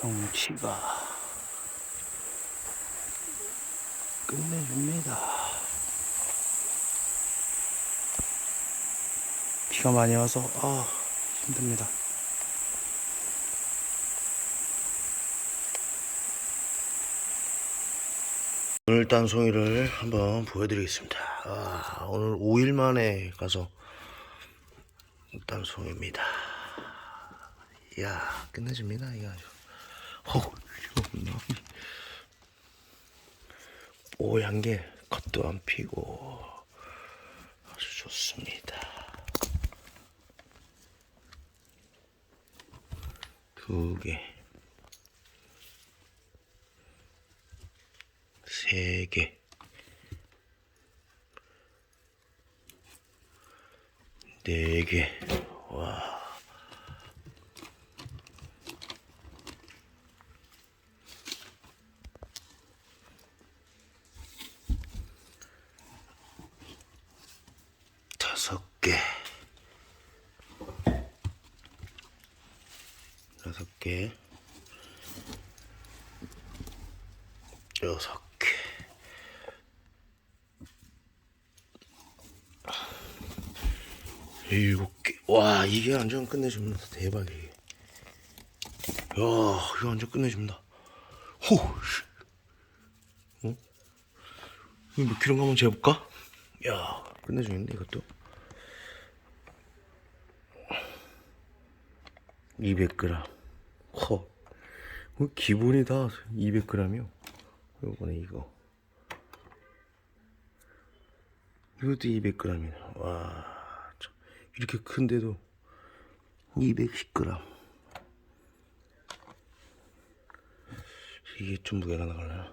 경치가 끝내줍니다. 비가 많이 와서 아 힘듭니다. 오늘 단송이를 한번 보여드리겠습니다. 아, 오늘 5일 만에 가서 단송입니다. 이야 끝내줍니다 이거 아주. 어, 이거 뽀얀 게 겉도 안 피고 아주 좋습니다. 두 개, 세 개, 네 개. 와. 다섯 개, 여섯 개, 여섯 개, 일곱 개. 와 이게 완전 끝내줍니다. 대박이야. 야 이거 완전 끝내줍니다. 호. 씨. 어? 몇 킬로인가 한번 재볼까? 야 끝내주는데 이것도. 200g. 허. 어, 기본이 다 200g이요. 요거는 이거. 이것도 200g이네. 와. 참, 이렇게 큰데도 210g. 이게 좀 무게가 나갈려나?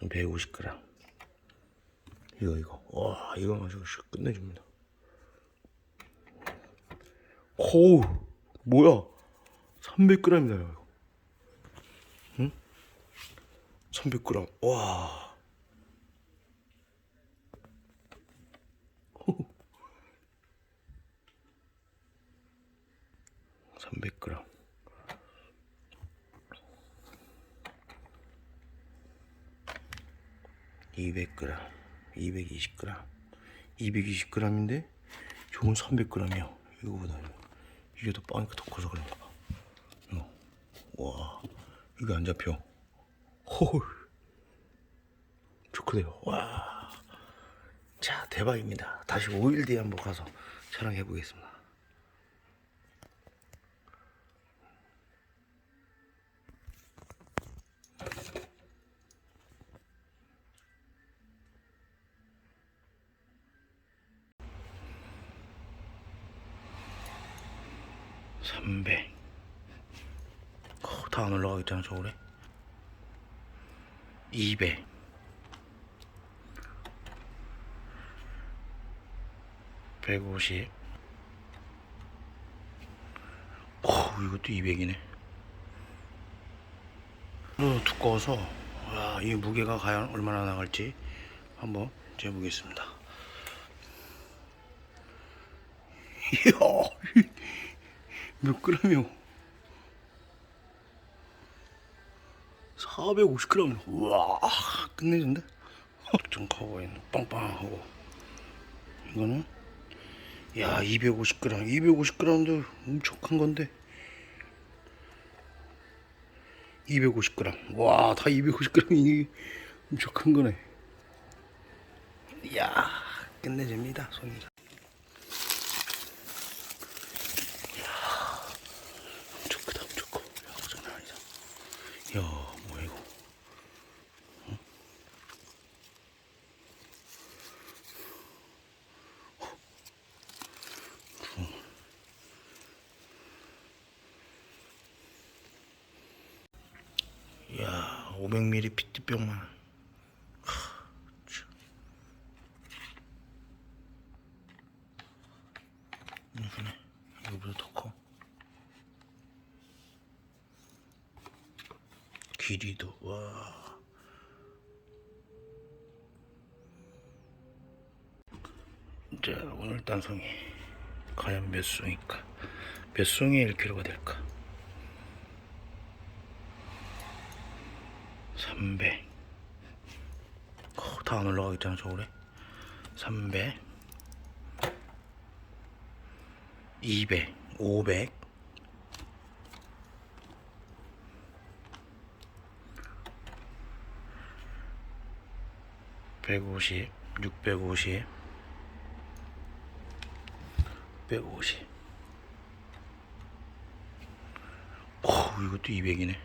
150g. 이거, 이거. 와, 이거 아주 끝내줍니다. 호우 뭐야? 300g이다 이거. 응? 300g 와. 호우. 300g (200g) (220g) (220g인데) 저건 (300g이야) 이거보다 이게 더 빠니까 더 커서 그런가 봐 이거. 와 이게 안 잡혀. 홀 좋거든요. 와 자 대박입니다. 다시 5일 뒤에 한번 가서 촬영해 보겠습니다 삼백 어, 다안 올라가겠잖아 저울에. 200 150 어, 이것도 200이네. 어, 두꺼워서. 와, 이 무게가 과연 얼마나 나갈지 한번 재보겠습니다. 이야 몇 그램이요? 450g. 우와, 끝내준데? 좀커 보이네. 빵빵하고. 이거는, 야, 250g. 250g도 엄청 큰 건데. 250g. 와, 다 250g이 엄청 큰 거네. 이야, 끝내줍니다, 손이가. 엄청 크다 엄청 커 야, 장난 아니다 야 뭐야 이거 어? 어? 주- 야 500ml 피트병만 하, 참. 이거네 이거보다 더 커. 길이도 와. 자 오늘 단송이 과연 몇 송일까? 몇 송이 1kg가 될까? 300. 어, 다안 올라가겠잖아, 저거래. 300. 200. 500. 150, 650, 150. 오, 이것도 200이네.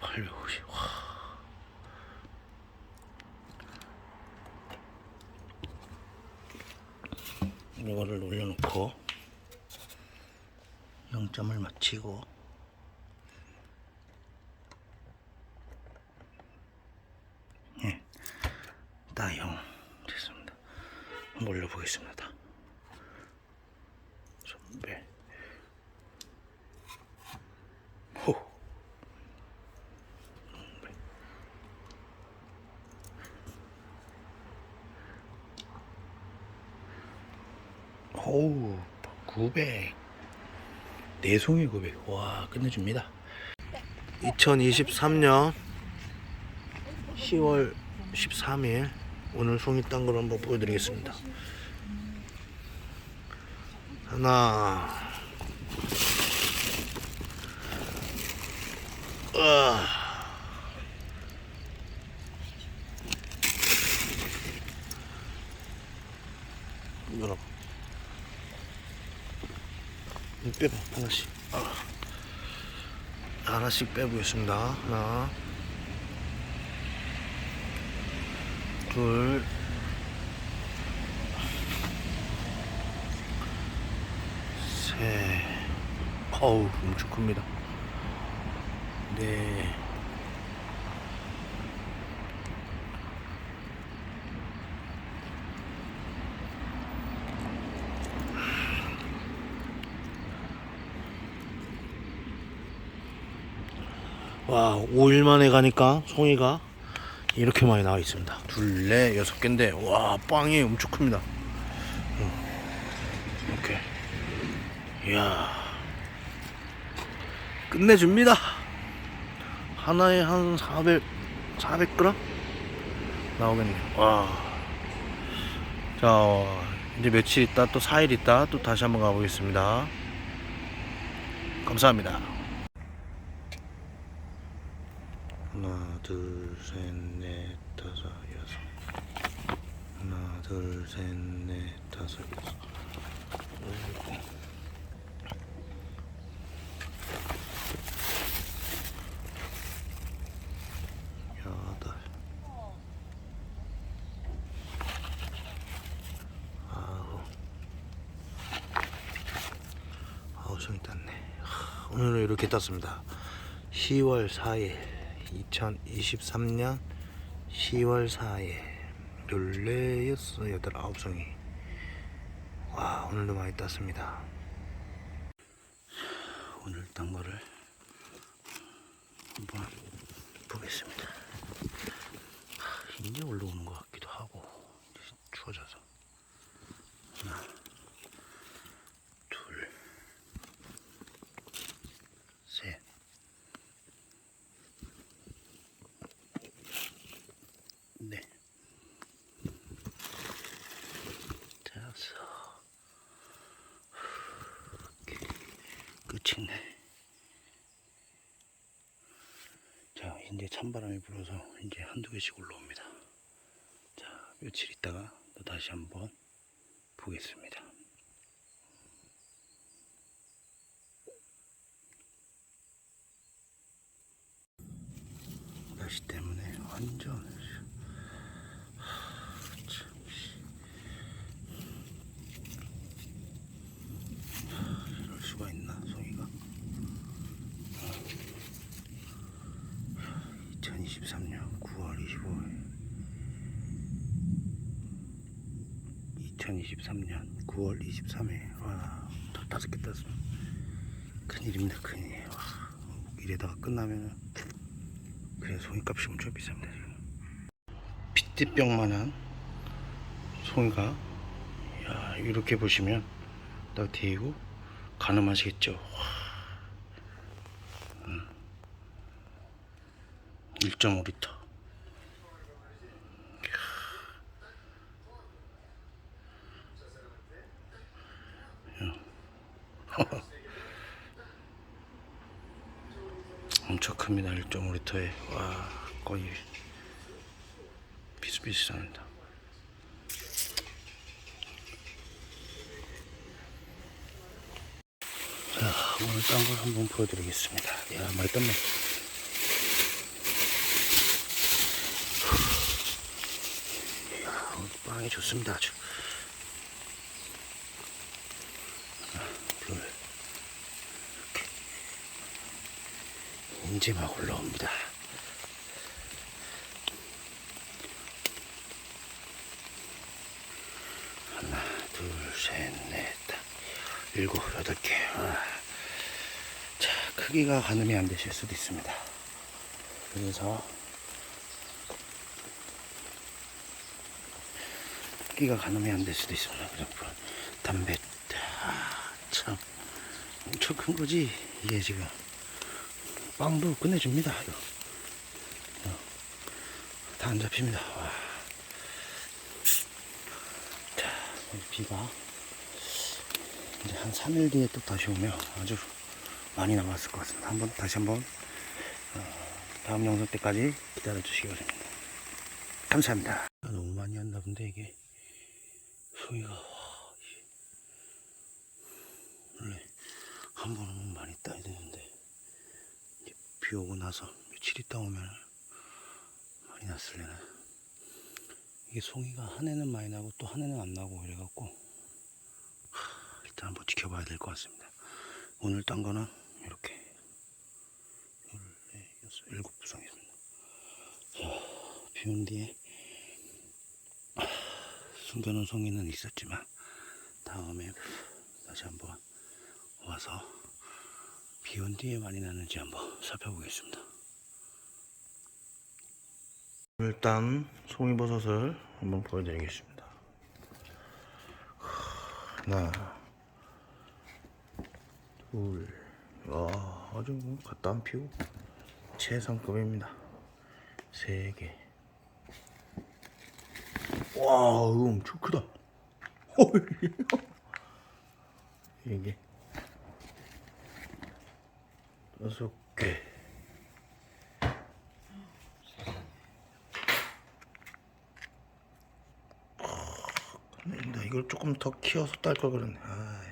850. 와. 이거를 올려놓고 0점을 맞추고 영 됐습니다. 한번 올려보겠습니다. 선배. 호. 오우 900 내송이 900 와 끝내줍니다. 2023년 10월 13일 오늘 송이 딴 걸 한번 보여드리겠습니다. 하나. 열어 이 빼봐 하나씩. 아. 하나씩 빼보겠습니다. 하나 둘 셋, 어우, 엄청 큽니다. 네. 와, 5일 만에 가니까 송이가 이렇게 많이 나와 있습니다. 둘, 넷, 여섯 개인데, 와, 빵이 엄청 큽니다. 응. 이렇게. 이야. 끝내줍니다. 하나에 한 400, 400g? 나오겠네요. 와. 자, 이제 며칠 있다, 또 4일 있다, 또 다시 한번 가보겠습니다. 감사합니다. 하나, 둘, 셋, 넷, 다섯, 여섯. 하나, 둘, 셋, 넷, 다섯, 여섯. 일곱. 여덟. 아홉. 아홉 송이 땄네. 하, 오늘은 이렇게 땄습니다. 10월 4일 2023년 10월 4일 열네 여섯 여덟 아홉 송이. 와 오늘도 많이 땄습니다. 오늘 딴 거를 한번 보겠습니다. 하, 이제 올라오는 것 같기도 하고 이제 추워져서 하나 둘셋 네. 다섯. 끝이네. 자, 이제 찬바람이 불어서 이제 한두 개씩 올라옵니다. 자, 며칠 있다가 또 다시 한번 보겠습니다. 날씨 때문에 완전 참, 씨. 이럴 수가 있나 송이가 2023년 9월 25일 2023년 9월 23일 와 다- 다섯 개 땄어 큰일입니다 큰일 와, 이래다가 끝나면은 그래 송이값이 엄청 비쌉니다 지금 핏대병만한 송이가 야 이렇게 보시면 딱 데이고 가늠하시겠죠 와. 음. 1.5리터. 엄청 큽니다. 1.5리터에 와 거의 비슷비슷합니다. 자 오늘 딴 걸 한번 보여드리겠습니다. 야 많이 떴네. 빵이 좋습니다 아주. 하나 둘 이렇게 이제 막 올라옵니다. 하나, 둘, 셋, 넷, 다, 일곱, 여덟 개. 아. 자, 크기가 가늠이 안 되실 수도 있습니다. 그래서 크기가 가늠이 안 될 수도 있습니다. 그래서 담배, 아, 참 엄청 큰 거지. 이게 지금 빵도 끝내줍니다. 이거. 다안 잡힙니다. 와. 자, 비가 이제 한 3일 뒤에 또 다시 오면 아주 많이 남았을 것 같습니다. 한번 다시 한번 어, 다음 영상 때까지 기다려 주시기 바랍니다. 감사합니다. 너무 많이 한다 본데 이게 소리가 원래 한번오면 많이 따야 되는데 이제 비 오고 나서 며칠 있다 오면 많이 났을래나 이게 송이가 한 해는 많이 나고 또 한 해는 안 나고 이래갖고 하, 일단 한번 지켜봐야 될 것 같습니다. 오늘 딴 거는 이렇게 둘, 넷, 여섯, 일곱 부상이습니다. 자, 비온 뒤에 하, 숨겨놓은 송이는 있었지만 다음에 다시 한번 와서 비온 뒤에 많이 나는지 한번 살펴보겠습니다. 일단 송이버섯을 한번 보여드리겠습니다. 하나, 둘, 와, 아주 뭐 갖다 안 피고 최상급입니다. 세 개. 와, 엄청 크다. 헐. 이게 다섯 개. 나 이걸 조금 더 키워서 딸 걸 그랬네. 아,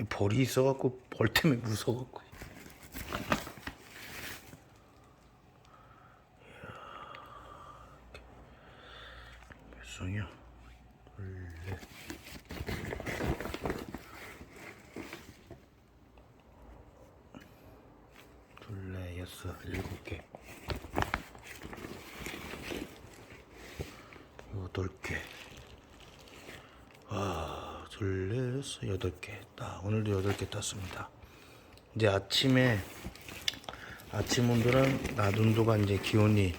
이 벌이 있어갖고 벌 때문에 무서워갖고. 몇 송이야? 둘, 넷. 둘, 넷, 여섯, 일곱 개. 여덟 개. 아, 둘, 넷, 여섯, 여덟 개. 딱 오늘도 여덟 개 땄습니다. 이제 아침에 아침 온도랑 낮 온도가 이제 기온이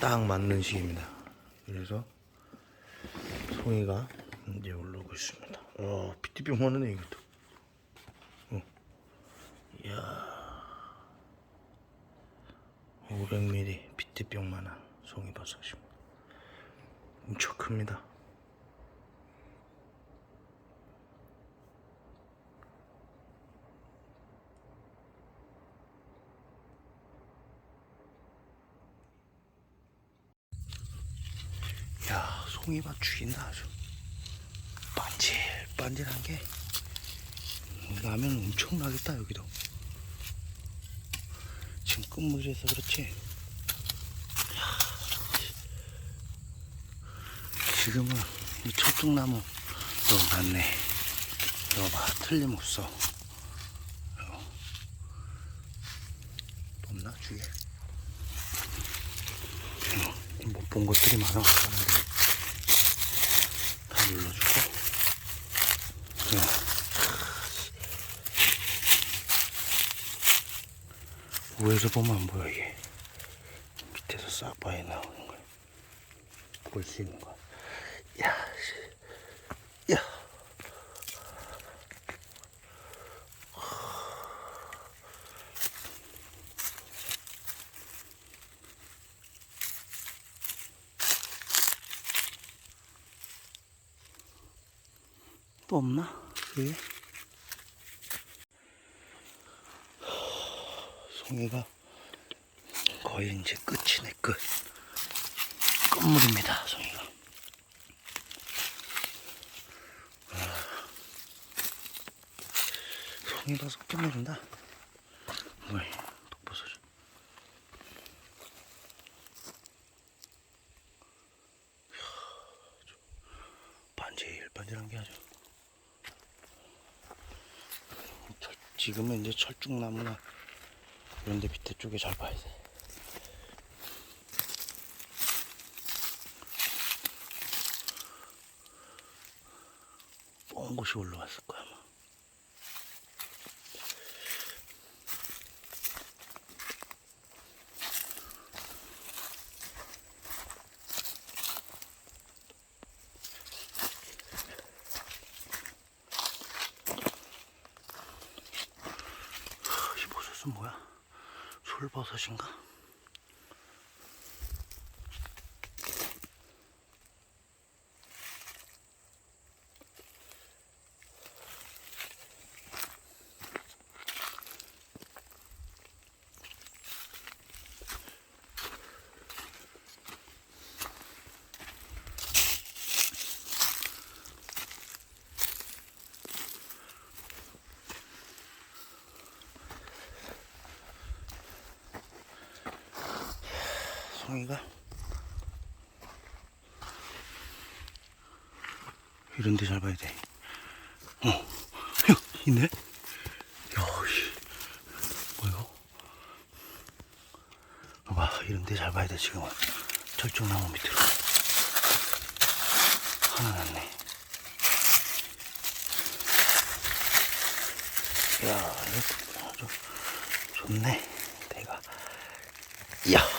딱 맞는 시기입니다. 그래서 송이가 이제 올라오고 있습니다. 어, 피티병 오네 이것도. 어. 이야. 500ml 피티병만한 송이버섯입니다. 엄청 큽니다. 야, 송이밭 죽인다 아주. 반질 반질한 게 라면 엄청 나겠다 여기도. 지금 끝물이라서 그렇지. 지금은 이 철쭉나무 요 맞네. 이거 봐 틀림없어. 없나 주위에? 못 본 것들이 많아. 위에서 보면 안 보여 이게 밑에서 싹 빠져 나오는 걸 볼 수 있는 거야 야, 야. 또 없나? 여기? 송이가 거의 이제 끝이네 끝. 끝물입니다 송이가. 아, 송이가 속도내준다? 물 독버섯이 반질 반질한 게 아주. 철, 지금은 이제 철쭉나무나 이런 데 밑에 쪽에 잘 봐야 돼. 뻥 곳이 올라왔을 거야, 아마. 하, 이 버섯은 뭐야? 솔버섯인가? 송이가 이런 데 잘 봐야 돼. 어, 야, 있네? 야, 씨. 뭐야? 봐봐, 이런 데 잘 봐야 돼, 지금은. 철쭉나무 밑으로. 하나 났네. 야, 이거 아주 좋네. 내가. 야.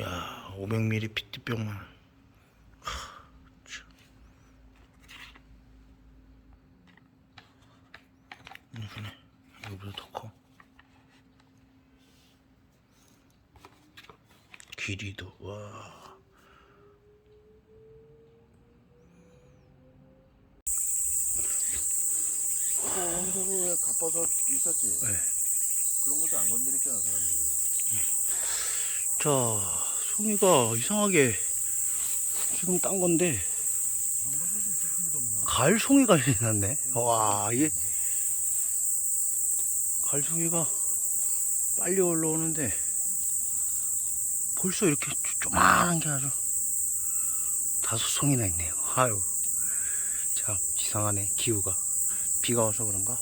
야, 500ml 피트병만. 이거네. 이거보다 더 커. 길이도 와. 홍서구에 가빠서 있었지? 네. 그런 것도 안 건드렸잖아, 사람들이. 자, 송이가 이상하게 지금 딴 건데 가을 송이가 났네. 와, 이게 가을 송이가 빨리 올라오는데 벌써 이렇게 쪼- 조만한 게 아주 다섯 송이나 있네요. 아유, 참 이상하네 기후가 비가 와서 그런가?